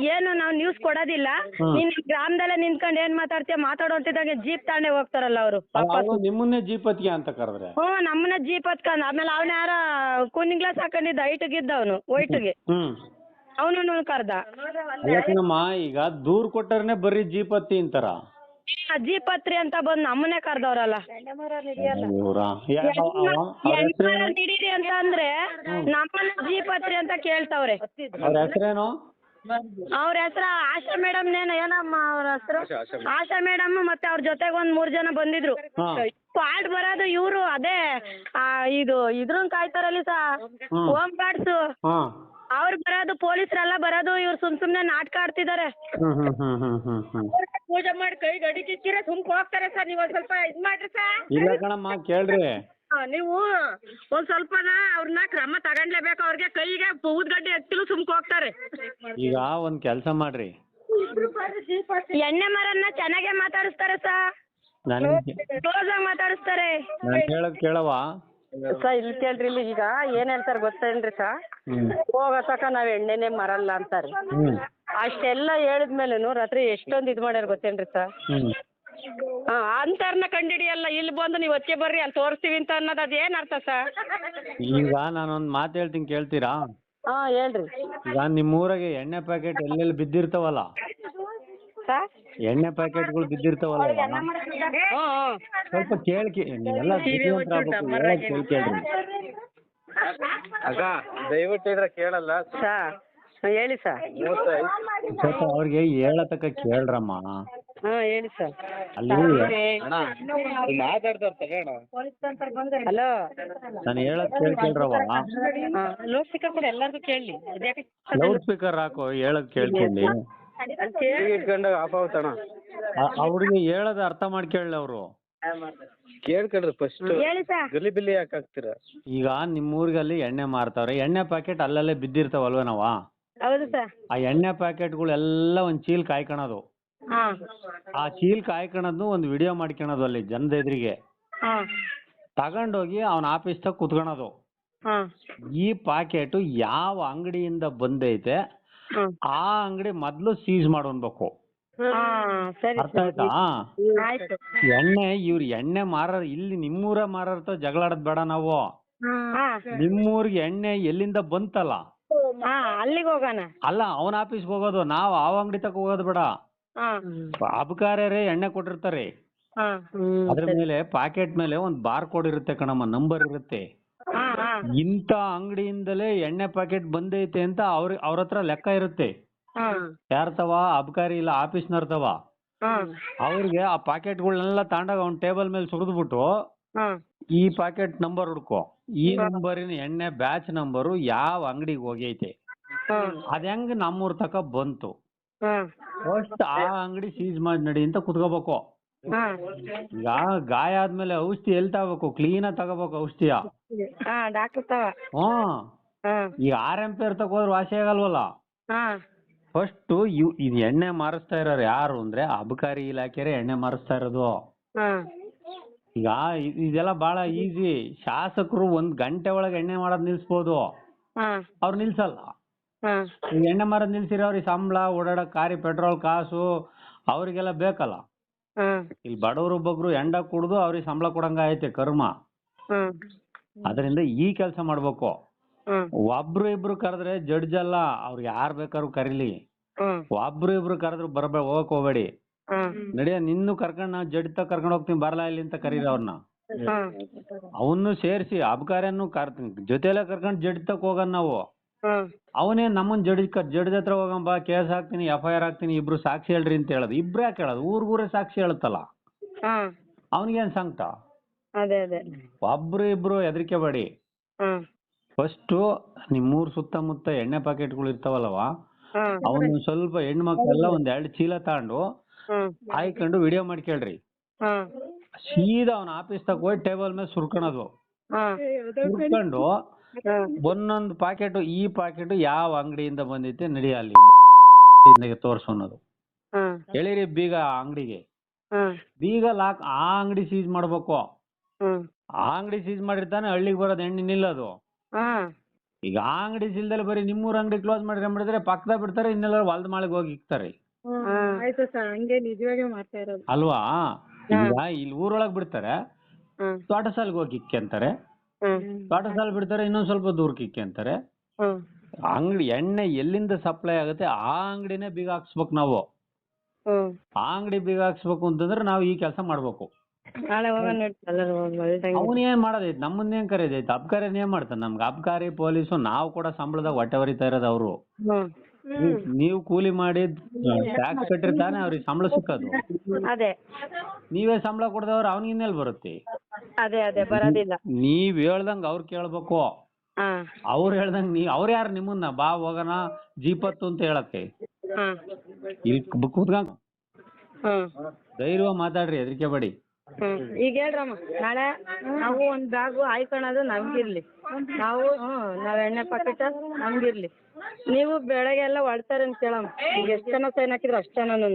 ಏನು ನಾವು ನ್ಯೂಸ್ ಕೊಡೋದಿಲ್ಲ. ನೀನ್ ಗ್ರಾಮದಲ್ಲೇ ನಿಂತ್ಕೊಂಡು ಏನ್ ಮಾತಾಡ್ತೀಯ? ಮಾತಾಡೋ ಅಂತಿದ್ದಾಗ ಜೀಪ್ ತಾಣೆ ಹೋಗ್ತಾರಲ್ಲ ಅವರು ಅವ್ರು ನಿಮ್ಮನ್ನೇ ಜೀಪತ್ಗೆ ಅಂತ ಕರೆದ್ರೆ. ಹ್ಞೂ ನಮ್ಮನ್ನ ಜೀಪ್ ಹತ್ಕೊಂಡ್ ಆಮೇಲೆ ಅವನ ಯಾರ ಕೂನಿಂಗ್ ಗ್ಲಾಸ್ ಹಾಕೊಂಡಿದ್ದ ಹೈಟ್ಗಿದ್ದ ಅವನು ವೈಟ್ಗೆ. ಹ್ಮ್ ಅವನು ಕರ್ದ. ಯಾಕನಮ್ಮ ಈಗ ದೂರ್ ಕೊಟ್ಟರ್ನೆ ಬರೀ ಜೀಪತ್ತಿ ಅಂತಾರ? ಜೀಪ್ ಹತ್ರಿ ಅಂತ ಬಂದ್ ನಮ್ಮನ್ನೇ ಕರ್ದವ್ರಲ್ಲ. ಇವ್ರಾ? ಯಾ- ಅವ- ಅವ- ಅವ್ರ ಹೆಸ್ರೇನು? ಹಿಡೀರಿ ಅಂತ ಅಂದ್ರೆ ನಮ್ಮನ್ನ ಜೀಪ್ ಹತ್ರಿ ಅಂತ ಕೇಳ್ತಾವ್ರೆ. ಅವ್ರ ಹೆಸರೇನು? ಅವ್ರ ಹೆಸರು ಆಶಾ ಮೇಡಮ್ ನೇನ ಏನಮ್ಮ ಅವ್ರ ಹೆಸರು? ಆಶಾ ಮೇಡಮ್ ಮತ್ತೆ ಅವ್ರ ಜೊತೆಗೆ ಒಂದ್ ಮೂರ್ ಜನ ಬಂದಿದ್ರು. ಹಾ. ಪಾಲ್ಟ್ ಬರೋದು ಇವ್ರು ಅದೇ ಆ, ಇದು ಇದ್ರನ್ ಕಾಯ್ತಾರಲ್ಲಿ ಸಾ ಹ್ಮ್. ಹೋಮ್ ಗಾರ್ಡ್ಸ್ ಹಾ. ಅವ್ರು ಬರೋದು ಪೊಲೀಸರೆಲ್ಲ ಬರೋದು ಇವ್ರು ಸುಮ್ ಸುಮ್ನೆ ನಾಟಕ ಆಡ್ತಿದಾರೆ. ಹ್ಮ್ ಹ್ಮ್ ಹ್ಮ್ ಹ್ಮ್ ಹ್ಮ್ ಹ್ಮ್. ಪೂಜೆ ಮಾಡಿ ಕೈ ಗಡಿ ಕಿಕ್ಕಿರ ಸುಮ್ ಹೋಗ್ತಾರೆ ಸರ್ ನೀವ್ ಒಂದ್ ಸ್ವಲ್ಪ ಇದ್ ಮಾಡ್ರಿ ಸರ್ ಇಲ್ಲ ಕಣಮ್ಮ ಕೇಳ್ರಿ. ನೀವು ಒಂದ್ ಸ್ವಲ್ಪನ ಅವ್ರನ್ನ ಕ್ರಮ ತಗೊಂಡ್ಲೇಬೇಕು. ಅವ್ರಿಗೆ ಕೈಗೆ ಊದ್ಗಡ್ಡೆ ಎತ್ತಿಲು ಸುಮ್ಕ ಹೋಗ್ತಾರೆ. ಈಗ ಒಂದ್ ಕೆಲ್ಸ ಮಾಡ್ರಿ. ಎಣ್ಣೆ ಮರನ್ನ ಚೆನ್ನಾಗೆ ಮಾತಾಡಿಸ್ತಾರೆ ಸರ್ ನನಗೆ ಕ್ಲೋಸ್ ಆಗಿ ಮಾತಾಡಿಸ್ತಾರೆ. ನಾನು ಕೇಳೋದ್ ಕೇಳವ ಸರ್ ಇಲ್ಲಿ ಕೇಳ್ರಿ ಇಲ್ಲಿ ಈಗ ಏನ್ ಹೇಳ್ತಾರೆ ಗೊತ್ತೇನ್ರಿ ಸರ್ ಹ್ಮ್. ಹೋಗೋ ತಕ ನಾವ್ ಎಣ್ಣೆನೆ ಮರಲ್ಲ ಅಂತಾರೆ. ಹ್ಮ್. ಅಷ್ಟೆಲ್ಲ ಹೇಳಿದ್ಮೇಲೆ ರಾತ್ರಿ ಎಷ್ಟೊಂದು ಇದ್ ಮಾಡ್ಯಾರ ಗೊತ್ತೇನ್ರಿ ಸರ್ ಹ್ಮ್. ಹಾ ಅಂತರ್ನ ಕಂಡಿಡಿಯಲ್ಲ ಇಲ್ಲಿ ಬಂದು ನೀವು ಹೊಚ್ಚೆ ಬರ್ರಿ ಅಲ್ಲಿ ತೋರಿಸ್ತೀವಿ ಅಂತ ಅನ್ನೋದು ಅದು ಏನ್ ಅರ್ಥ ಸರ್? ಈಗ ನಾನೊಂದ್ ಮಾತು ಹೇಳ್ತೀನಿ ಕೇಳ್ತೀರಾ? ಹಾ ಹೇಳ್ರಿ. ಈಗ ನಿಮ್ಮೂರಾಗೆ ಎಣ್ಣೆ ಪ್ಯಾಕೆಟ್ ಎಲ್ಲೆಲ್ಲಿ ಬಿದ್ದಿರ್ತಾವಲ್ಲ? ಸರ್? ಎಣ್ಣೆ ಪ್ಯಾಕೆಟ್ಗಳು ಬಿದ್ದಿರ್ತಾವಲ್ಲ ಈಗ, ಹ್ಞೂ ಹ್ಞೂ ಸ್ವಲ್ಪ ಕೇಳ್ಕಿ ನೀವೆಲ್ಲ ಬುದ್ಧಿವಂತರ ಆಗ್ಬೇಕು ಹೇಳೋದ್ ಅಕ್ಕ ದಯವಿಟ್ಟು ಇದ್ರೆ ಕೇಳಲ್ಲ? ಸರ್ ಹೇಳಿ ಸರ್. ಸ್ವಲ್ಪ ಅವ್ರಿಗೆ ಹೇಳತಕ್ಕ ಕೇಳ್ರಮ್ಮ. ಹಾಂ ಹೇಳಿ ಸರ್ ಅಲ್ಲಿ ಅಣ್ಣ ಮಾತಾಡ್ತಾರ ತಗೋಣ ಹಲೋ ನಾನು ಹೇಳೋದ್ ಕೇಳ್ ಕೇಳ್ರವ ಹಾಂ ಸ್ಪೀಕರ್ ಕೂಡ ಎಲ್ಲರಿಗೂ ಕೇಳಲಿ ಇದ್ಯಾಕೆ ಲೌಡ್ ಸ್ಪೀಕರ್ ಹಾಕೋ ಹೇಳಕ್ ಕೇಳ್ಕೊಳ್ಳಿ ಇಟ್ಕೊಂಡಾಗ ಆಫ್ ಆಗುತ್ತಣ್ಣ ಅವ್ರಿಗೆ ಹೇಳೋದ್ ಅರ್ಥ ಮಾಡ್ಕೇಳಿ ಅವರು. ಕೇಳ್ಕೊಳ್ರಿ ಫಸ್ಟ್ ಹೇಳಿ ಸರ್ ಗಲಿ ಬಿಲಿ ಯಾಕೆ ಹಾಕ್ತೀರ? ಈಗ ನಿಮ್ಮೂರಿಗಲ್ಲಿ ಎಣ್ಣೆ ಮಾರ್ತಾವ್ರೆ. ಎಣ್ಣೆ ಪ್ಯಾಕೆಟ್ ಅಲ್ಲಲ್ಲೇ ಬಿದ್ದಿರ್ತಾವಲ್ವೇನವ ಹೌದು ಸರ್ ಆ ಎಣ್ಣೆ ಪ್ಯಾಕೆಟ್ಗಳೆಲ್ಲ ಒಂದ್ ಚೀಲ್ ಕಾಯ್ಕೊಳೋದು ಹಾಂ. ಆ ಚೀಲ್ ಕಾಯ್ಕೊಳೋದ್ನು ಒಂದು ವಿಡಿಯೋ ಮಾಡ್ಕೊಳೋದು ಅಲ್ಲಿ ಜನದ ಎದುರಿಗೆ ಹಾಂ. ತಗೊಂಡೋಗಿ ಅವನ ಆಫೀಸ್ ತಗ ಕುತ್ಕೊಳ್ಳೋದು ಈ ಪ್ಯಾಕೆಟ್ ಯಾವ ಅಂಗಡಿಯಿಂದ ಬಂದೈತೆ ಹಾಂ. ಆ ಅಂಗಡಿ ಮೊದ್ಲು ಸೀಸ್ ಮಾಡೋನ್ಬೇಕು ಹಾಂ ಸರಿ ಅರ್ಥ ಆಯ್ತಾ? ಆಯ್ತು. ಎಣ್ಣೆ ಇವ್ರು ಎಣ್ಣೆ ಮಾರ ಇಲ್ಲಿ ನಿಮ್ಮೂರ ಮಾರತ ಜಗಳಾಡೋದ್ ಬೇಡ ನಾವು. ನಿಮ್ಮೂರ್ಗೆ ನಿಮ್ಮೂರಿಗೆ ಎಣ್ಣೆ ಎಲ್ಲಿಂದ ಬಂತಲ್ಲ? ಹಾಂ ಅಲ್ಲಿಗೆ ಹೋಗೋಣ. ಅಲ್ಲ ಅವನ ಆಫೀಸ್ಗೆ ಹೋಗೋದು ನಾವು ಆ ಅಂಗಡಿ ತಕ ಹೋಗೋದು ಬೇಡ. ಅಬಕಾರ್ಯರೇ ಎಣ್ಣೆ ಕೊಟ್ಟಿರ್ತಾರೆ. ಹಾಂ. ಅದ್ರ ಮೇಲೆ ಪ್ಯಾಕೆಟ್ ಮೇಲೆ ಒಂದ್ ಬಾರ್ ಕೋಡ್ ಇರುತ್ತೆ ಕಣಮ್ಮ ನಂಬರ್ ಇರುತ್ತೆ. ಇಂತ ಅಂಗಡಿಯಿಂದಲೇ ಎಣ್ಣೆ ಪ್ಯಾಕೆಟ್ ಬಂದೈತೆ ಅಂತ ಅವ್ರ ಅವ್ರ ಹತ್ರ ಲೆಕ್ಕ ಇರುತ್ತೆ. ಯಾರ ಯಾರ್ತವ ಅಬಕಾರಿ ಇಲ್ಲ ಆಫೀಸ್ನರ್ತವ ಅವ್ರಿಗೆ ಆ ಪ್ಯಾಕೆಟ್ಗಳನ್ನೆಲ್ಲ ತಾಂಡಾಗ ಅವ್ನ ಟೇಬಲ್ ಮೇಲೆ ಸುರಿದ್ಬಿಟ್ಟು ಬಿಟ್ಟು ಈ ಪ್ಯಾಕೆಟ್ ನಂಬರ್ ಹುಡ್ಕೋ. ಈ ನಂಬರಿನ ಎಣ್ಣೆ ಬ್ಯಾಚ್ ನಂಬರು ಯಾವ ಅಂಗಡಿಗೆ ಹೋಗೈತೆ. ಹಾಂ. ಅದ್ ಹೆಂಗ್ ನಮ್ಮೂರ್ ತಕ ಬಂತು? ಫಸ್ಟ್ ಆ ಅಂಗಡಿ ಸೀಸ್ ಮಾಡಿ ನಡಿ ಅಂತ ಕುತ್ಕೋಬೇಕು. ಈಗ ಗಾಯ ಆದ್ಮೇಲೆ ಔಷಧಿ ಎಲ್ ತಗೋಬೇಕು ಕ್ಲೀನ್ ಆಗಿ ತಗೋಬೇಕು ಔಷಧಿಯ. ಡಾಕ್ಟರ್ ತವ. ಹ್ಮ್ ಈಗ ಆರ್ ಎಂ ಪಿ ತಗೋದ್ರೆ ವಾಸಿ ಆಗಲ್ವಲ್ಲ? ಫಸ್ಟ್ ಇವ್ ಇದು ಎಣ್ಣೆ ಮಾರಿಸ್ತಾ ಇರೋರು ಯಾರು ಅಂದ್ರೆ ಅಬಕಾರಿ ಇಲಾಖೆರೆ ಎಣ್ಣೆ ಮಾರಿಸ್ತಾ ಇರೋದು. ಈಗ ಇದೆಲ್ಲ ಬಹಳ ಈಸಿ. ಶಾಸಕರು ಒಂದ್ ಗಂಟೆ ಒಳಗೆ ಎಣ್ಣೆ ಮಾಡೋದ್ ನಿಲ್ಸ್ಬೋದು. ಅವ್ರು ನಿಲ್ಸಲ್ಲ. ಹಾಂ. ಈಗ ಎಣ್ಣೆ ಮರ ನಿಲ್ಸಿರೋ ಅವ್ರಿಗೆ ಸಂಬಳ ಓಡಾಡಕ್ ಕಾರಿ ಪೆಟ್ರೋಲ್ ಕಾಸು ಅವರಿಗೆಲ್ಲ ಬೇಕಲ್ಲ. ಹಾಂ. ಇಲ್ಲಿ ಬಡವರು ಬಗ್ರು ಎಂಡ ಕುಡ್ದು ಅವ್ರಿಗೆ ಸಂಬಳ ಕೊಡಂಗ ಐತೆ ಕರ್ಮ. ಹಾಂ. ಅದರಿಂದ ಈ ಕೆಲಸ ಮಾಡ್ಬೇಕು. ಹಾಂ. ಒಬ್ರು ಇಬ್ರು ಕರೆದ್ರೆ ಜಡ್ಜ್ ಅಲ್ಲ ಅವ್ರು ಯಾರ್ ಬೇಕಾದ್ರು ಕರೀಲಿ. ಹಾಂ. ಒಬ್ರು ಇಬ್ರು ಕರೆದ್ರು ಬರಬೇ ಹೋಗಕ್ ಹೋಗ್ಬೇಡಿ. ಹಾಂ. ನಡಿಯ ನಿನ್ನೂ ಕರ್ಕೊಂಡ್ ನಾವು ಜಡ್ ತಗ ಕರ್ಕೊಂಡ್ ಹೋಗ್ತೀನಿ ಬರಲ್ಲ ಇಲ್ಲಿ ಅಂತ ಕರೀರಿ ಅವ್ರನ್ನ ಹಾಂ. ಅವನ್ನು ಸೇರಿಸಿ ಅಬಕಾರಿಯನ್ನು ಕರ್ತೀನಿ ಜೊತೆಲೆ ಕರ್ಕೊಂಡು ಜಡ್ಜ್ ತಕ್ ಹೋಗೋಣ ನಾವು. ಅವನೇ ನಮ್ಮನ್ ಜಡ್ಜ್ ಜಡ್ಜ್ ಹತ್ರ ಹೋಗಂಬ ಕೇಸ್ ಹಾಕ್ತೀನಿ ಎಫ್ ಐ ಆರ್ ಹಾಕ್ತೀನಿ ಇಬ್ರು ಸಾಕ್ಷಿ ಹೇಳ್ರಿ ಅಂತ ಹೇಳೋದು. ಇಬ್ರು ಯಾಕೆ ಹೇಳೋದು? ಊರ್ಗೂರೇ ಸಾಕ್ಷಿ ಹೇಳುತ್ತಲ್ಲ ಅವನಿಗೇನ್ ಸಂಕಟ? ಅದೇ ಅದೇ. ಒಬ್ರು ಇಬ್ರು ಹೆದರಿಕೆ ಬೇಡಿ. ಫಸ್ಟ್ ನಿಮ್ಮೂರ್ ಸುತ್ತಮುತ್ತ ಎಣ್ಣೆ ಪ್ಯಾಕೆಟ್ಗಳು ಇರ್ತಾವಲ್ಲವ? ಅವನ್ ಸ್ವಲ್ಪ ಹೆಣ್ಮಕ್ಳೆಲ್ಲ ಒಂದ್ ಎರಡ್ ಚೀಲ ತಗೊಂಡು ಹಾಯ್ಕೊಂಡು ವಿಡಿಯೋ ಮಾಡ್ಕೇಳ್ರಿ ಸೀದಾ ಅವನ ಆಫೀಸ್ ತಗ ಹೋಗಿ ಟೇಬಲ್ ಮೇಲೆ ಸುರ್ಕೊಳೋದು ಹಾಂ. ಸುರ್ಕೊಂಡು ಹಾಂ. ಒಂದೊಂದು ಪಾಕೆಟ್ ಈ ಪಾಕೆಟ್ ಯಾವ ಅಂಗಡಿಯಿಂದ ಬಂದೈತೆ ನಡಿ ಅಲ್ಲಿ. ತೋರ್ಸು ಅನ್ನೋದು. ಹಾಂ. ಹೇಳಿರಿ ಬೀಗ ಆ ಅಂಗಡಿಗೆ. ಹಾಂ. ಬೀಗ ಲಾಕ್ ಆ ಅಂಗಡಿ ಸೀಸ್ ಮಾಡ್ಬೇಕು. ಹಾಂ. ಆ ಅಂಗಡಿ ಸೀಸ್ ಮಾಡಿರ್ತಾನೆ ಹಳ್ಳಿಗೆ ಬರೋದ್ ಎಣ್ಣೆ ನಿಲ್ಲೋದು. ಹಾಂ. ಈಗ ಆ ಅಂಗಡಿ ಸಿಲ್ದಲ್ಲಿ ಬರೀ ನಿಮ್ಮೂರ ಅಂಗಡಿ ಕ್ಲೋಸ್ ಮಾಡಿ ಮಾಡಿದ್ರೆ ಪಕ್ಕದ ಬಿಡ್ತಾರೆ ಇನ್ನೆಲ್ಲ ಹೊಲ್ದ ಮಾಳಿಗೆ ಹೋಗಿ ಇಕ್ತಾರೆ. ಆಯ್ತು ಸರ್ ಹಂಗೆ ನಿಜವಾಗ್ಲೂ ಮಾಡ್ತಾ ಇರೋದು. ಅಲ್ವಾ? ಈಗ ಇಲ್ಲಿ ಊರೊಳಗೆ ಬಿಡ್ತಾರೆ. ತೋಟ ಸಾಲ್ಗೆ ಹೋಗಿ ಇಕ್ಕೆಂತಾರೆ ಅಂತಾರೆ. ತೋಟ ಸಾಲ್ ಬಿಡ್ತಾರೆ ಇನ್ನೊಂದ್ ಸ್ವಲ್ಪ ದೂರಕ್ಕೆ ಇಕ್ಕೆಂತಾರೆ ಅಂತಾರೆ ಅಂಗಡಿ ಎಣ್ಣೆ ಎಲ್ಲಿಂದ ಸಪ್ಲೈ ಆಗುತ್ತೆ ಆ ಅಂಗಡಿನೇ ಬೀಗ ಹಾಕ್ಸ್ಬೇಕು ನಾವು. ಆ ಅಂಗಡಿ ಬೀಗ ಹಾಕ್ಸ್ಬೇಕು ಅಂತಂದ್ರೆ ನಾವು ಈ ಕೆಲಸ ಮಾಡ್ಬೇಕು. ಅವನೇನ್ ಮಾಡೋದೈತ್ ನೋಡಿ ಎಲ್ಲರೂ ಹೊಲ್ದಂಗೆ ಅವನ್ ಏನ್ ಮಾಡೋದೈತಿ? ನಮ್ಮನ್ನ ಏನ್ ಕರೆಯದೈತ್? ಅಬ್ಕಾರಿ ಏನ್ ಮಾಡ್ತಾನೆ? ನಮ್ಗೆ ಅಬ್ಕಾರಿ ಪೊಲೀಸು ನಾವು ಕೂಡ ಸಂಬಳದಾಗ ಹೊಟ್ಟೆ ಹೊರಿತಾ ಇರೋದು ಅವರು. ನೀವು ಕೂಲಿ ಮಾಡಿ ಟ್ಯಾಕ್ಸ್ ಕಟ್ಟಿರ್ತಾನೆ ಅವ್ರಿಗೆ ಸಂಬಳ ಸಿಕ್ಕದು. ಅದೇ. ನೀವೇ ಸಂಬಳ ಕೊಡ್ದವ್ರು ಅವನಿಗಿನ್ನೆಲ್ ಬರುತ್ತೆ? ಅದೇ ಅದೇ ಬರೋದಿಲ್ಲ. ನೀವ್ ಹೇಳ್ದಂಗ್ ಅವ್ರು ಕೇಳ್ಬೇಕು. ಅವ್ರು ಹೇಳ್ದಂಗ್ ನೀ ಅವ್ರ ಯಾರು ನಿಮ್ಮನ್ನ? ಬಾ ಹೋಗೋಣ ಜೀಪತ್ತು ಅಂತ ಹೇಳಕ್ಕೆ. ಇಲ್ಲಿ ಕೂತ್ಕೊಂಡ್ ಧೈರ್ಯ ಮಾತಾಡ್ರಿ ಹೆದರಿಕೆ ಬೇಡಿ ಈಗ ಹೇಳ್ರಮ್ಮ ನಾಳೆ ನಾವು ಒಂದ್ ಬ್ಯಾಗು ಹಾಯ್ಕೊಳೋದು ನಮ್ಗಿರ್ಲಿ. ನಾವು ಹ್ಮ್ ನಾವ್ ಎಣ್ಣೆ ಪಾಕೆಟ್ ನಮ್ಗಿರ್ಲಿ. ನೀವು ಬೆಳಗ್ಗೆ ಎಲ್ಲ ಹೊಡ್ತಾರೆ ಅಂತ ಕೇಳಮ್ಮ ಈಗ ಎಷ್ಟ್ ಜನ ಸೈನ್ ಹಾಕಿದ್ರು ಅಷ್ಟ್ ಜನನು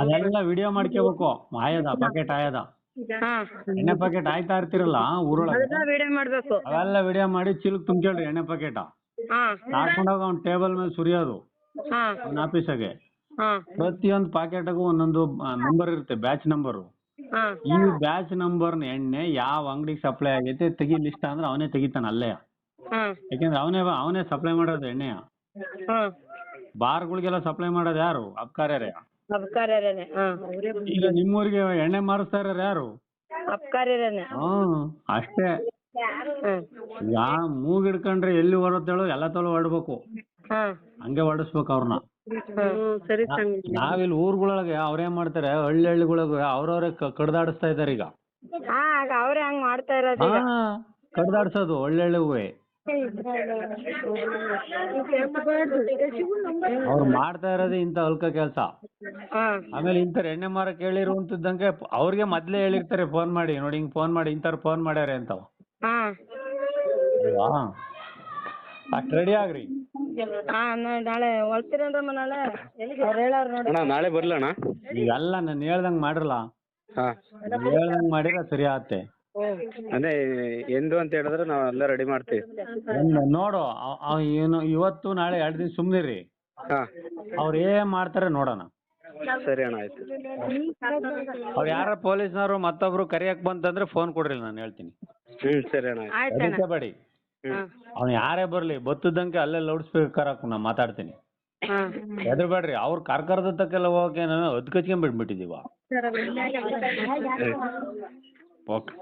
ಅದೆಲ್ಲ ವಿಡಿಯೋ ಮಾಡ್ಕೋಬೇಕು ಆಯದ ಪಾಕೆಟ್ ಆಯದ ಹಾ. ಎಣ್ಣೆ ಪ್ಯಾಕೆಟ್ ಆಯ್ತಾ ಇರ್ತಿರಲ್ಲ ಊರೊಳಗೆ. ಅದನ್ನ ವಿಡಿಯೋ ಮಾಡ್ಬೇಕು. ಅವೆಲ್ಲ ವಿಡಿಯೋ ಮಾಡಿ ಚೀಲಕ್ ತುಂಬ್ಕೊಳ್ರಿ ಎಣ್ಣೆ ಪಾಕೆಟ್ ಹಾ. ಹಾಕೊಂಡೋಗ ಅವ್ನ ಟೇಬಲ್ ಮೇಲೆ ಸುರಿಯೋದು. ಹಾ. ಅವ್ನ ಆಫೀಸಾಗೆ ಹಾ. ಪ್ರತಿಯೊಂದು ಪಾಕೆಟ್ಗೂ ಒಂದೊಂದು ನಂಬರ್ ಇರುತ್ತೆ ಬ್ಯಾಚ್ ನಂಬರ್ ಈ ಬ್ಯಾಚ್ ನಂಬರ್ ಎಣ್ಣೆ ಯಾವ ಅಂಗಡಿಗೆ ಸಪ್ಲೈ ಆಗೈತೆ ತೆಗಿ ಲಿಸ್ಟ್ ಅಂದ್ರೆ ಅವನೇ ತೆಗಿತಾನ ಅಲ್ಲೇ. ಯಾಕಂದ್ರೆ ಅವನೇ ಅವನೇ ಸಪ್ಲೈ ಮಾಡೋದು ಎಣ್ಣೆ ಬಾರ್ಗಳಿಗೆಲ್ಲ ಸಪ್ಲೈ ಮಾಡೋದು ಯಾರು? ಅಬ್ಕಾರ್ಯಾರೇ. ಈಗ ನಿಮ್ಮೂರಿಗೆ ಎಣ್ಣೆ ಮಾರಿಸ್ತಾ ಇರೋರು ಯಾರು? ಅಷ್ಟೇ. ಯಾ ಮೂಗ್ ಹಿಡ್ಕೊಂಡ್ರೆ ಎಲ್ಲಿ ಹೊರತೇಳು ಎಲ್ಲ ತೋಲು ಹೊಡ್ಬೇಕು ಹಂಗೆ ಹೊಡಿಸ್ಬೇಕು ಅವ್ರನ್ನ. ಹ್ಮ್ ಸರಿ ನಾವಿಲ್ಲಿ ಊರುಗಳೊಳಗೆ ಅವ್ರೇನ್ ಮಾಡ್ತಾರೆ ಹಳ್ಳಿ ಹಳ್ಳಿಗಳಿಗೆ ಅವ್ರವ್ರೆ ಕಡ್ದಾಡಿಸ್ತಾ ಇದಾರೆ ಈಗ. ಹಾ ಆಗ ಅವ್ರೇ ಹಂಗ್ ಮಾಡ್ತಾ ಇರೋದು ಈಗ. ಹಾ ಕಡ್ದಾಡ್ಸೋದು ಒಳ್ಳೆಳ್ಳಿಗೂ ಅವ್ರು ಮಾಡ್ತಾ ಇರೋದು ಇಂತ ಅಲ್ಕ ಕೆಲಸ. ಹಾ. ಆಮೇಲೆ ಇಂಥವ್ರು ಎಣ್ಣೆ ಮಾರಕ್ ಹೇಳಿರುವಂತದ್ದಂಗೆ ಅವ್ರಿಗೆ ಮೊದ್ಲೇ ಹೇಳಿರ್ತಾರೆ ಫೋನ್ ಮಾಡಿ ನೋಡಿ ಹಿಂಗ್ ಫೋನ್ ಮಾಡಿ ಇಂಥವ್ರು ಫೋನ್ ಮಾಡ್ಯಾರೆ ಅಂತ ಹಾ. ಅಲ್ವಾ ಅಷ್ಟ್ ರೆಡಿ ಆಗ್ರಿ. ನಾಳೆ ಹೊಲ್ತೀರೇನ್ರಮ್ಮ ನಾಳೆ. ಅವ್ರು ಹೇಳೋರು ನೋಡಿ. ಅಣ್ಣ ನಾಳೆ ಬರ್ಲಣ್ಣ ಇವೆಲ್ಲ ನಾನು ಹೇಳ್ದಂಗ್ ಮಾಡಿರಲ್ಲ. ಹಾ. ನೀವ್ ಹೇಳ್ದಂಗ್ ಮಾಡಿದ್ರೆ ಸರಿ ಆಗುತ್ತೆ ಅದೇ ಎಂದು ಅಂತ ಹೇಳಿದ್ರೆ ನಾವು ಎಲ್ಲ ರೆಡಿ ಮಾಡ್ತೀವಿ. ನೋಡು ಅವ್- ಅವ್ ಏನು ಇವತ್ತು ನಾಳೆ ಎರಡು ದಿನ ಸುಮ್ನಿರಿ. ಹಾ. ಅವ್ರು ಏನ್ ಮಾಡ್ತಾರೆ ನೋಡೋಣ. ಸರಿ ಅಣ್ಣ ಆಯ್ತು. ಅವ್ರು ಯಾರ ಪೊಲೀಸ್ನವ್ರು ಮತ್ತೊಬ್ರು ಕರಿಯಕ್ ಬಂತಂದ್ರೆ ಫೋನ್ ಕೊಡ್ರಿ ನಾನು ಹೇಳ್ತೀನಿ. ಹ್ಮ್ ಸರಿ ಅಣ್ಣ ಆಯ್ತು. ಆಯ್ತಣ್ಣ ಅವ್ನು ಯಾರೇ ಬರ್ಲಿ ಬತ್ತದಂಗೆ ಅಲ್ಲೇ ಲೌಡ್ ಸ್ಪೀಕರ್ ಹಾಕು ನಾ ಮಾತಾಡ್ತೀನಿ. ಹೆದ್ರ ಬೇಡ್ರಿ ಅವ್ರ ಕರ್ಕರ್ದ ತಕ್ಕೆಲ್ಲ ಹೋಗಕ್ಕೆ ನಾನು ಅದ್ಕಚ್ಕೊಂಡ್ಬಿಟ್ಬಿಟ್ಟಿದೀವ ಓಕೆ.